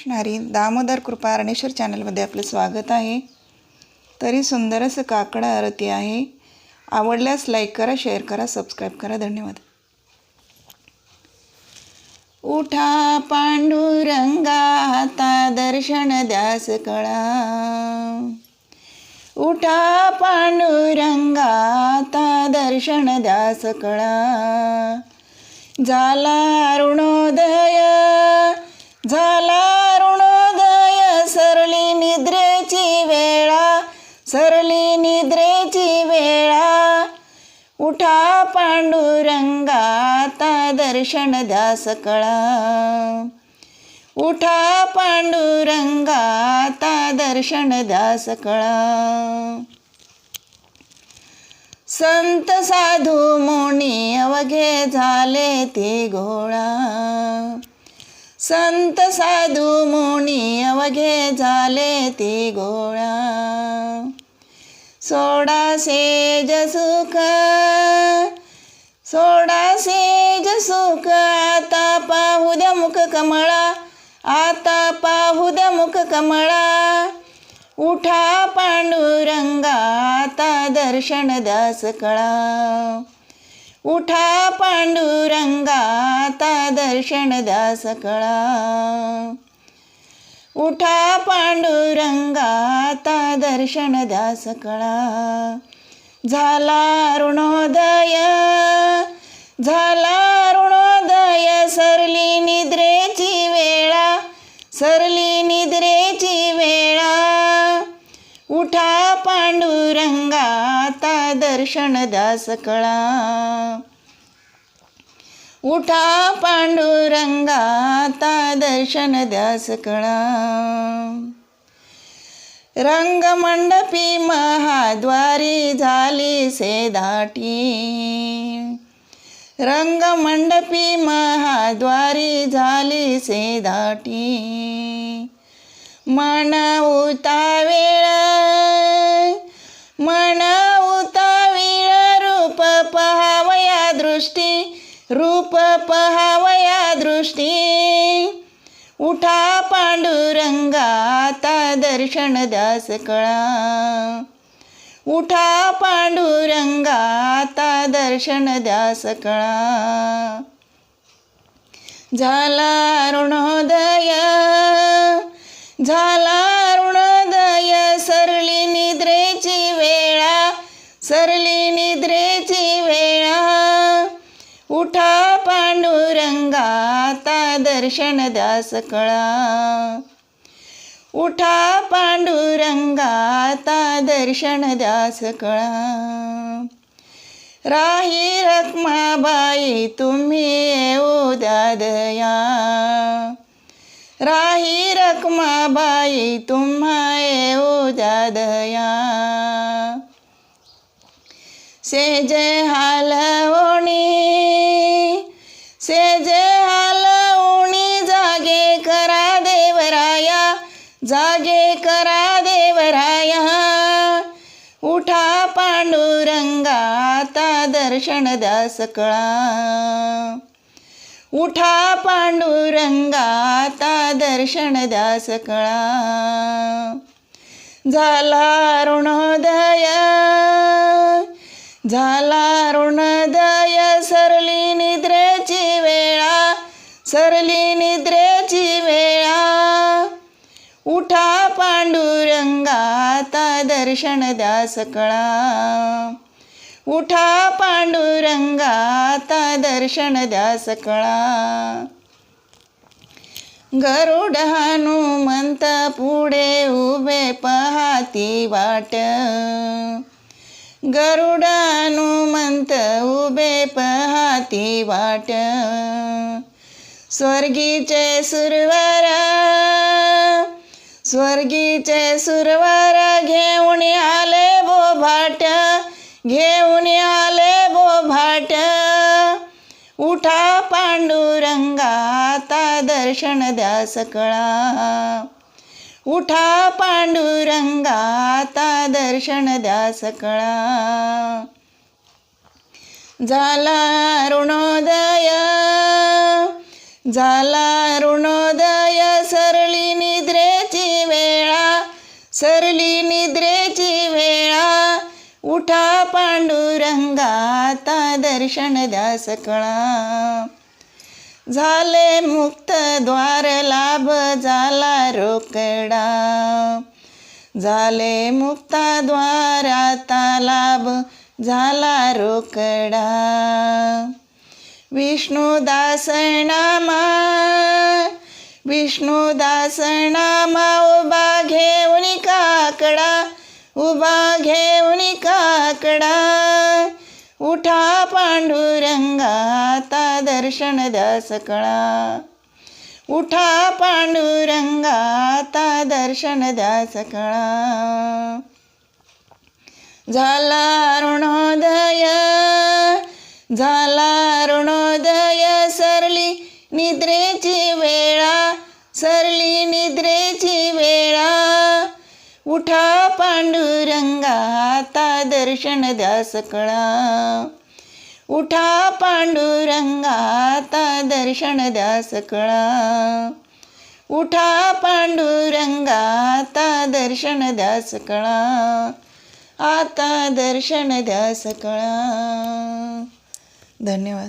असणारी दामोदर कृपा रणेश्वर चॅनलमध्ये आपलं स्वागत आहे. तरी सुंदर असं काकड आरती आहे. आवडल्यास लाईक करा शेअर करा सबस्क्राईब करा. धन्यवाद. उठा पांडुरंगा आता दर्शन द्यास कळा. उठा पांडुरंगा आता दर्शन द्यास कळा. झाला अरुणोदय झाला निद्रेची वेळा सरली निद्रेची वेळा. उठा पांडुरंगा आता दर्शन द्या कळा. उठा पांडुरंगा आता दर्शन द्या कळा. संत साधू मोनी अवघे झाले ते गोळा संत साधू मोनी अवघे झाले ते गोळा. सोडा सेज सुख. सोडा सेज सुख. आता पाहू द्या मुख कमळा. आता पाहू द्या मुख कमळा. उठा पांडुरंगा आता दर्शन दास कळा. उठा पांडुरंगा आता दर्शन दास कळा. उठा पांडुरंगा आता दर्शन द्या कळा. झाला ऋणोदय झाला ऋणोदय सरली निद्रेची वेळा सरली निद्रेची वेळा. उठा पांडुरंगा आता दर्शन द्या कळा. उठा पांडुरंगा आता दर्शन द्यास कळा. रंगमंडपी महाद्वारी झाली से दाटी. रंगमंडपी महाद्वारी झाली से दाटी. मन उतावेळ रूप पहावया दृष्टी. उठा पांडुरंगा आता दर्शन दास कळा. उठा पांडुरंगा आता दर्शन दास कळा. झाला अरुणोदय झाला अरुणोदय सरली निद्रेची वेळा. सरली दर्शन द्यास कळा. उठा पांडुरंगा आता दर्शन द्यास कळा. राही रखमाबाई तुम्ही येऊ द्या दया. राही रखमाबाई तुम्हा येऊ द्या दया. से जय हालवणी से आता दर्शन द्यास कळा. उठा पांडुरंगा आता दर्शन द्यास कळा. झाला ऋणोदय झाला ऋणदय सरली निद्रेची वेळा सरली निद्रेची वेळा. उठा पांडुरंगा आता दर्शन द्यास कळा. उठा पांडुरंगा आता दर्शन द्या सकळा. गरुड हनुमंत पुढे उभे पहाती वाट. गरुड हनुमंत उभे पहाती वाट. स्वर्गीचे सुरवारा स्वर्गीचे सुरवारा घेऊन आले बो भाट्या घेऊन आले बो भाट. उठा पांडुरंगा आता दर्शन द्या कळा उठा पांडुरंगा आता दर्शन द्या कळा झाला ऋणोदय. झाला ऋणोदय. सरली सरली निद्रेची वेळा उठा पांडुरंगा आता दर्शन द्या सकळा. झाले मुक्त द्वार लाभ झाला रोकडा. झाले मुक्ता द्वाराता लाभ झाला रोकडा. विष्णुदास नामा विष्णुदास नामा उभा घेऊन काकडा. उभा घेऊन काकडा. उठा पांडुरंगा आता दर्शन द्या सकळा उठा पांडुरंगा आता दर्शन द्या सकळा झाला अरुणोदय झाला अरुणोदय सरली निद्रेची वेळा. उठा पांडुरंगा आता दर्शन द्या सकळा. उठा पांडुरंगा आता दर्शन द्या सकळा. उठा पांडुरंगा आता दर्शन द्या सकळा. आता दर्शन द्या सकळा. धन्यवाद.